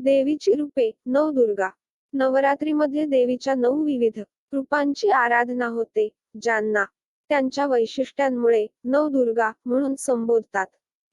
देवीची रूपे नवदुर्गा नवरात्रीमध्ये देवीच्या नऊ विविध रूपांची आराधना होते ज्यांना त्यांच्या वैशिष्ट्यांमुळे नवदुर्गा म्हणून संबोधतात.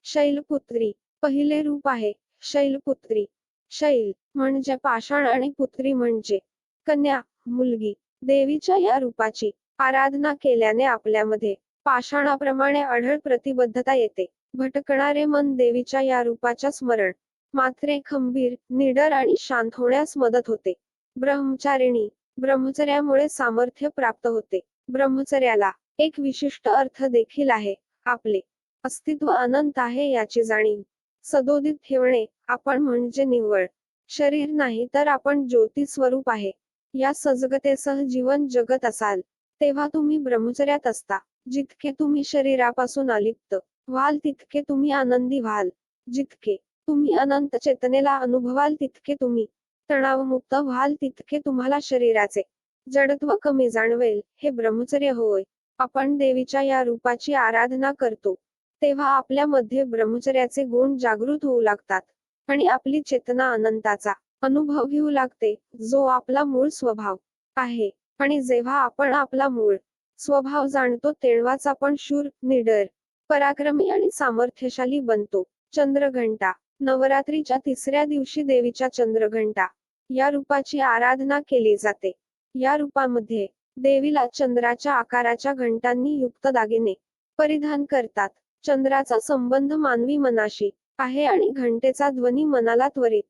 शैलपुत्री पहिले रूप आहे शैलपुत्री. शैल म्हणजे पाषाण आणि पुत्री म्हणजे कन्या मुलगी. देवीच्या या रूपाची आराधना केल्याने आपल्यामध्ये पाषाणाप्रमाणे अढळ प्रतिबद्धता येते. भटकणारे मन देवीच्या या रूपाच्या स्मरण मात्रे खंबीर निडर आणि शांत होण्यास मदत होते. ब्रह्मचारिणी ब्रह्मचर्यामुळे सामर्थ्य प्राप्त होते. ब्रह्मचर्याला एक विशिष्ट अर्थ देखील आहे आपले अस्तित्व अनंत आहे याची जाणीव. सदोदित ठेवणे आपण म्हणजे निव्वळ. शरीर नाही तर आपण ज्योती स्वरूप आहे. या सजगतेसह जीवन जगत असाल तेव्हा तुम्ही ब्रह्मचर्यात असता. जितके तुम्ही शरीरापासून अलिप्त व्हाल तितके तुम्ही आनंदी व्हाल. जितके तुम्ही अनंत चेतनेला अनुभवाल तितके तुम्ही. तणावमुक्त व्हाल तितके तुम्हाला शरीराचे. जडत्व कमी जाणवेल हे ब्रह्मचर्य होय. आपण देवीच्या या रूपाची आराधना करतो. तेव्हा आपल्यामध्ये ब्रह्मचर्याचे गुण जागृत होऊ लागतात. आणि आपली चेतना अनंताचा अनुभव घेऊ लागते जो आपला मूळ स्वभाव आहे. आणि जेव्हा आपण आपला मूळ स्वभाव जाणतो तेव्हाच आपण शूर निडर पराक्रमी आणि सामर्थ्यशाली बनतो. चंद्रघंटा नवरात्रीच्या तिसऱ्या दिवशी देवीच्या चंद्रघंटा. या रूपाची आराधना केली जाते. या रूपामध्ये देवीला चंद्राच्या आकाराच्या घंटांनी युक्त दागिने परिधान करतात. चंद्राचा संबंध मानवी मनाशी आहे आणि घंटेचा ध्वनी मनाला त्वरित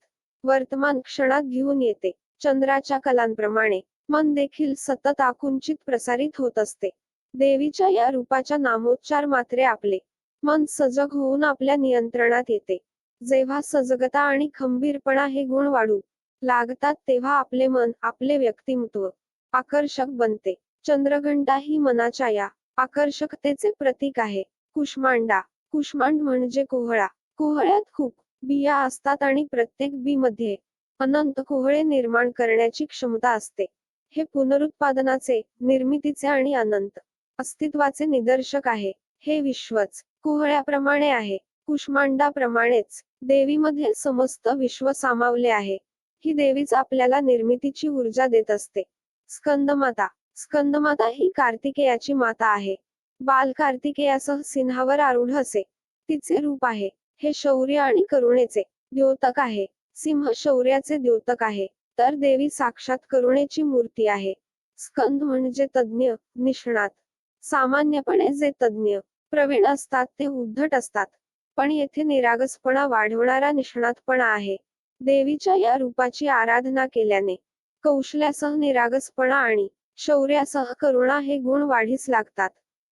वर्तमान क्षणात घेऊन येते. चंद्राच्या कलांप्रमाणे मन देखील सतत आकुंचित प्रसारित होत असते. देवीच्या या रूपाच्या नामोच्चार मात्रे आपले मन सजग होऊन आपल्या नियंत्रणात येते. जेव्हा सजगता आणि खंबीरपणा हे गुण वाढू लागतात तेव्हा आपले मन आपले व्यक्तिमत्व आकर्षक बनते. चंद्रघंटा ही मनाच्या या आकर्षकतेचे प्रतीक आहे. कुष्मांडा कुष्मांड म्हणजे कोहळा. कोहळ्यात खूप बिया असतात आणि प्रत्येक बी मध्ये अनंत कोहळे निर्माण करण्याची क्षमता असते. हे पुनरुत्पादनाचे निर्मितीचे आणि अनंत अस्तित्वाचे निदर्शक आहे. हे विश्वच कोहळ्याप्रमाणे आहे. कुष्मांडाप्रमाणेच देवीमध्ये समस्त विश्व सामावले आहे. ही देवीच आपल्याला निर्मितीची ऊर्जा देत असते. स्कंदमाता. स्कंदमाता ही कार्तिकेयाची माता आहे. बाल कार्तिकेयासह सिंहावर आरूढ असे. तिचे रूप आहे. हे शौर्य आणि करुणेचे द्योतक आहे. सिंह शौर्याचे द्योतक आहे. तर देवी साक्षात करुणेची मूर्ती आहे. स्कंद म्हणजे तज्ञ निष्णात. सामान्यपणे जे तज्ञ प्रवीण असतात ते उद्धट असतात. पण येथे निरागसपणा वाढवणारा निष्णातपणा आहे. देवीच्या या रूपाची आराधना केल्याने कौशल्यासह निरागसपणा आणि शौर्यासह करुणा हे गुण वाढीस लागतात.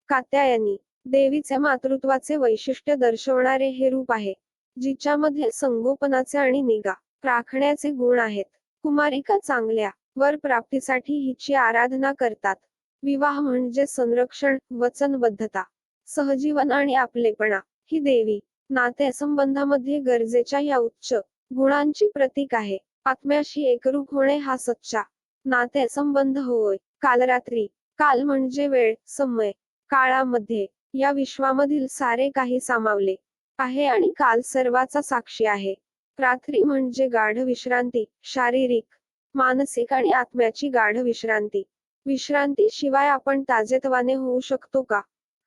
कात्यायनी देवीचे मातृत्वाचे वैशिष्ट्य दर्शवणारे हे रूप आहे जिच्यामध्ये संगोपनाचे आणि निगा राखण्याचे गुण आहेत. कुमारिका चांगल्या वर प्राप्तीसाठी हिची आराधना करतात. विवाह म्हणजे संरक्षण वचनबद्धता सहजीवन आणि आपलेपणा. ही देवी नातेसंबंधामध्ये गरजेच्या या उच्च गुणांची प्रतीक आहे. आत्म्याशी एकरूप होणे हा सच्चा नातेसंबंध होय. कालरात्री काल म्हणजे वेळ समय काळामध्ये या विश्वामधील सारे काही सामावले आहे आणि काल सर्वाचा साक्षी आहे. रात्री म्हणजे गाढ विश्रांती शारीरिक मानसिक आणि आत्म्याची गाढ विश्रांती. विश्रांती शिवाय आपण ताजेतवाने होऊ शकतो का?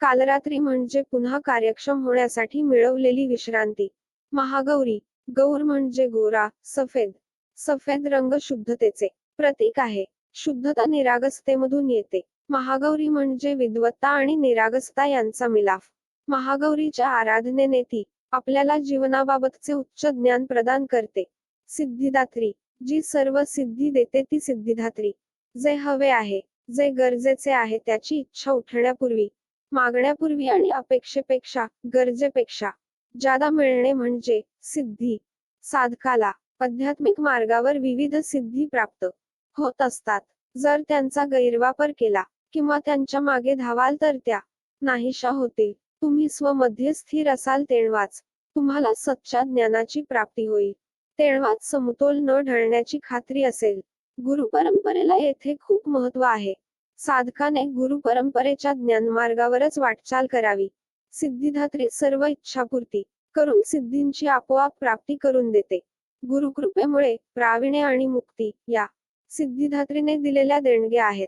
कालरात्री म्हणजे पुन्हा कार्यक्षम होण्यासाठी मिळवलेली विश्रांती. महागौरी गौर म्हणजे गोरा सफेद. सफेद रंग शुद्धतेचे. प्रतीक आहे. शुद्धता निरागसतेमधून येते. महागौरी म्हणजे विद्वत्ता आणि निरागसता यांचा मिलाफ. महागौरीच्या आराधनेने ती आपल्याला जीवनाबाबतचे उच्च ज्ञान प्रदान करते. सिद्धिदात्री जी सर्व सिद्धी देते ती सिद्धिदात्री. जे हवे आहे जे गरजेचे आहे त्याची इच्छा उठण्यापूर्वी मागण्यापूर्वी आणि अपेक्षेपेक्षा गरजेपेक्षा जादा मिळणे म्हणजे सिद्धी. साधकाला आध्यात्मिक मार्गावर विविध सिद्धी प्राप्त होत असतात. जर त्यांचा गैरवापर केला किंवा त्यांच्या मागे धावाल तर त्या नाहीशा होतील. तुम्ही स्वमध्ये स्थिर असाल तेव्हाच तुम्हाला सच्च्या ज्ञानाची प्राप्ती होईल. तेव्हाच समतोल न ढळण्याची खात्री असेल. गुरु परंपरेला येथे खूप महत्त्व आहे. साधकाने गुरु परंपरेच्या ज्ञान मार्गावरच वाटचाल करावी. सिद्धिदात्री सर्व इच्छापूर्ती करून सिद्धींची आपोआप प्राप्ती करून देते. गुरुकृपेमुळे प्राविणे आणि मुक्ती या सिद्धिदात्रीने दिलेल्या देणग्या आहेत.